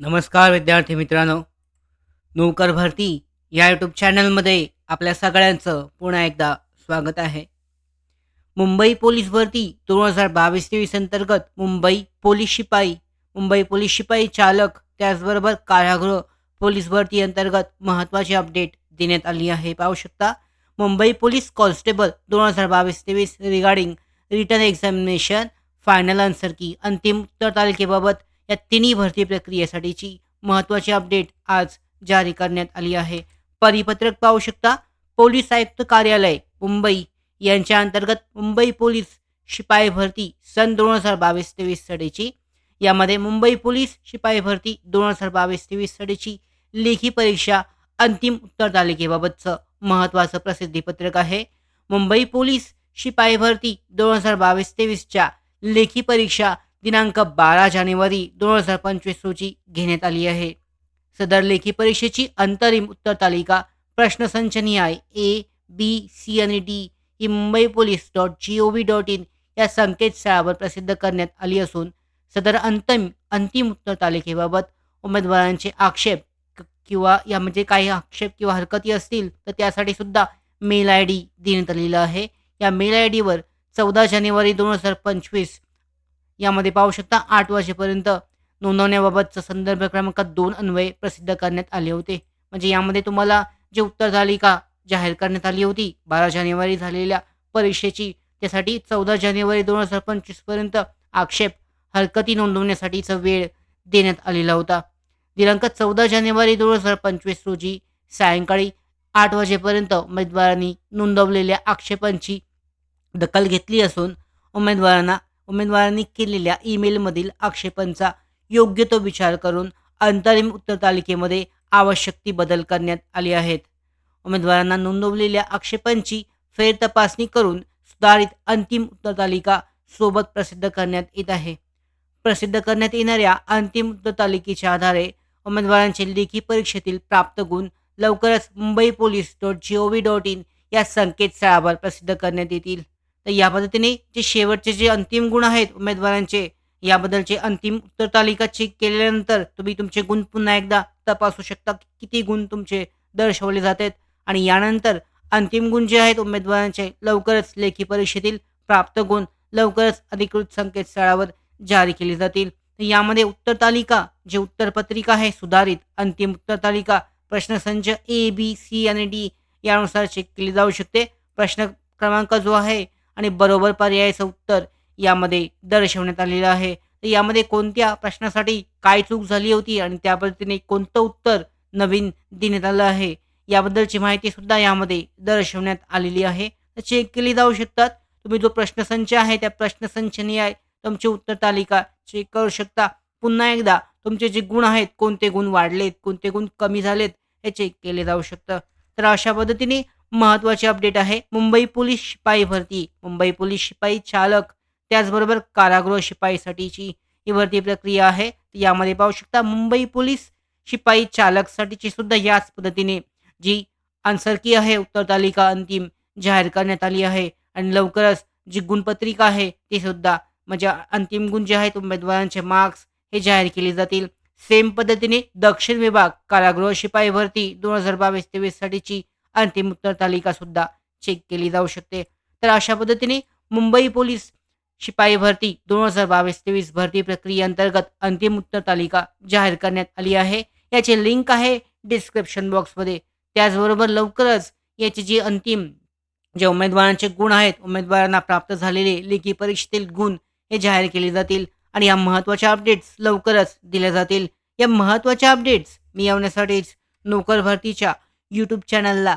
नमस्कार विद्यार्थी मित्रांनो. नोकर भरती या यूट्यूब चॅनलमध्ये आपल्या सगळ्यांचं पुन्हा एकदा स्वागत आहे. मुंबई पोलीस भरती दोन हजार बावीस तेवीस अंतर्गत मुंबई पोलीस शिपाई मुंबई पोलीस शिपाई चालक त्याचबरोबर कारागृह पोलीस भरती अंतर्गत महत्त्वाची अपडेट देण्यात आली आहे. पाहू शकता मुंबई पोलीस कॉन्स्टेबल दोन हजार बावीस तेवीस regarding written examination final answer key अंतिम उत्तर तालिकेबाबत या तिन्ही भरती प्रक्रियेसाठीची महत्त्वाची अपडेट आज जारी करण्यात आली आहे. परिपत्रक पाहू शकता पोलीस आयुक्त कार्यालय मुंबई. यांच्या अंतर्गत मुंबई पोलीस शिपाई भरती सन दोन हजार बावीस तेवीस साठीची. यामध्ये मुंबई पोलीस शिपाई भरती दोन हजार बावीस तेवीस साठीची लेखी परीक्षा अंतिम उत्तर तालिकेबाबतचं महत्त्वाचं प्रसिद्धीपत्रक आहे. मुंबई पोलीस शिपाई भरती दोन हजार बावीस तेवीसच्या लेखी परीक्षा दिनांक बारा जानेवारी दोन हजार पंचवीस रोजी घेण्यात आली आहे. सदर लेखी परीक्षेची अंतरिम उत्तर तालिका प्रश्नसंच आय ए बी सी आणि D he Mumbai police dot G O V dot in या संकेतस्थळावर प्रसिद्ध करण्यात आली असून सदर अंतिम अंतिम उत्तर तालिकेबाबत उमेदवारांचे आक्षेप किंवा किंवा यामध्ये काही आक्षेप किंवा हरकती असतील तर त्यासाठी सुद्धा मेल आय डी देण्यात आलेला आहे. या मेल आय डीवर चौदा जानेवारी दोन हजार पंचवीस यामध्ये पाहू शकता आठ वाजेपर्यंत नोंदवण्याबाबतचा संदर्भ क्रमांक दोन अन्वये प्रसिद्ध करण्यात आले होते. म्हणजे यामध्ये तुम्हाला जे उत्तर तालिका जाहीर करण्यात आली होती बारा जानेवारी झालेल्या परीक्षेची त्यासाठी चौदा जानेवारी दोन हजार पंचवीसपर्यंत आक्षेप हरकती नोंदवण्यासाठीचा वेळ देण्यात आलेला होता. दिनांक चौदा जानेवारी दोन हजार पंचवीस रोजी सायंकाळी आठ वाजेपर्यंत उमेदवारांनी नोंदवलेल्या आक्षेपांची दखल घेतली असून उमेदवारांना उमेदवारांनी केलेल्या ईमेलमधील आक्षेपांचा योग्य तो विचार करून अंतरिम उत्तरतालिकेमध्ये आवश्यक ती बदल करण्यात आले आहेत. उमेदवारांना नोंदवलेल्या आक्षेपांची फेर तपासणी करून सुधारित अंतिम उत्तरतालिका सोबत प्रसिद्ध करण्यात येत आहे. प्रसिद्ध करण्यात येणाऱ्या अंतिम उत्तरतालिकेच्या आधारे उमेदवारांचे लेखी परीक्षेतील प्राप्त गुण लवकरच Mumbai police dot G O V dot in या संकेतस्थळावर प्रसिद्ध करण्यात येतील. तर या पद्धतीने जे शेवटचे जे अंतिम गुण आहेत उमेदवारांचे याबद्दलचे अंतिम उत्तर तालिका चेक केल्यानंतर तुम्ही तुमचे गुण पुन्हा एकदा तपासू शकता की किती गुण तुमचे दर्शवले जातात आणि यानंतर अंतिम गुण जे आहेत उमेदवारांचे लवकरच लेखी परीक्षेतील प्राप्त गुण लवकरच अधिकृत संकेतस्थळावर जारी केले जातील. यामध्ये उत्तर तालिका जे उत्तरपत्रिका आहे सुधारित अंतिम उत्तर तालिका प्रश्नसंच ए बी सी आणि डी यानुसार चेक केली जाऊ शकते. प्रश्न क्रमांक जो आहे आणि बरोबर पर्यायाचं उत्तर यामध्ये दर्शवण्यात आलेलं आहे. तर यामध्ये कोणत्या प्रश्नासाठी काय चूक झाली होती आणि त्या पद्धतीने कोणतं उत्तर नवीन देण्यात आलं आहे? याबद्दलची माहिती सुद्धा यामध्ये दर्शवण्यात आलेली आहे. तर चेक केली जाऊ शकतात. तुम्ही जो प्रश्नसंच आहे त्या प्रश्नसंचनी आहे तुमची उत्तर तालिका चेक करू शकता. पुन्हा एकदा तुमचे जे गुण आहेत कोणते गुण वाढलेत कोणते गुण कमी झालेत हे चेक केले जाऊ शकतं. तर अशा पद्धतीने महत्त्वाचे अपडेट आहे. मुंबई पोलीस शिपाई भरती. मुंबई पोलीस शिपाई चालक त्याचबरोबर कारागृह शिपाईसाठीची ही भरती प्रक्रिया आहे. यामध्ये पाहू शकता मुंबई पोलीस शिपाई चालकसाठीची सुद्धा याच पद्धतीने जी आन्सर की आहे उत्तर तालिका अंतिम जाहीर करण्यात आली आहे. आणि लवकरच जी गुणपत्रिका आहे ती सुद्धा म्हणजे अंतिम गुण जे आहेत उमेदवारांचे मार्क्स हे जाहीर केले जातील. सेम पद्धतीने दक्षिण विभाग कारागृह शिपाई भरती दोन हजार बावीस तेवीस साठीची अंतिम उत्तर तालिका सुद्धा चेक केली जाऊ शकते. तर अशा पद्धतीने मुंबई पोलीस शिपाई भरती दोन हजार बावीस तेवीस भरती प्रक्रियेअंतर्गत अंतिम उत्तर तालिका जाहीर करण्यात आली आहे. याची लिंक आहे डिस्क्रिप्शन बॉक्समध्ये त्याचबरोबर लवकरच याची जी अंतिम जे उमेदवारांचे गुण आहेत उमेदवारांना प्राप्त झालेले लेखी परीक्षेतील गुण हे जाहीर केले जातील आणि या महत्त्वाच्या अपडेट्स लवकरच दिल्या जातील. या महत्त्वाच्या अपडेट्स मिळवण्यासाठीच नोकर भरतीच्या यूट्यूब चॅनलला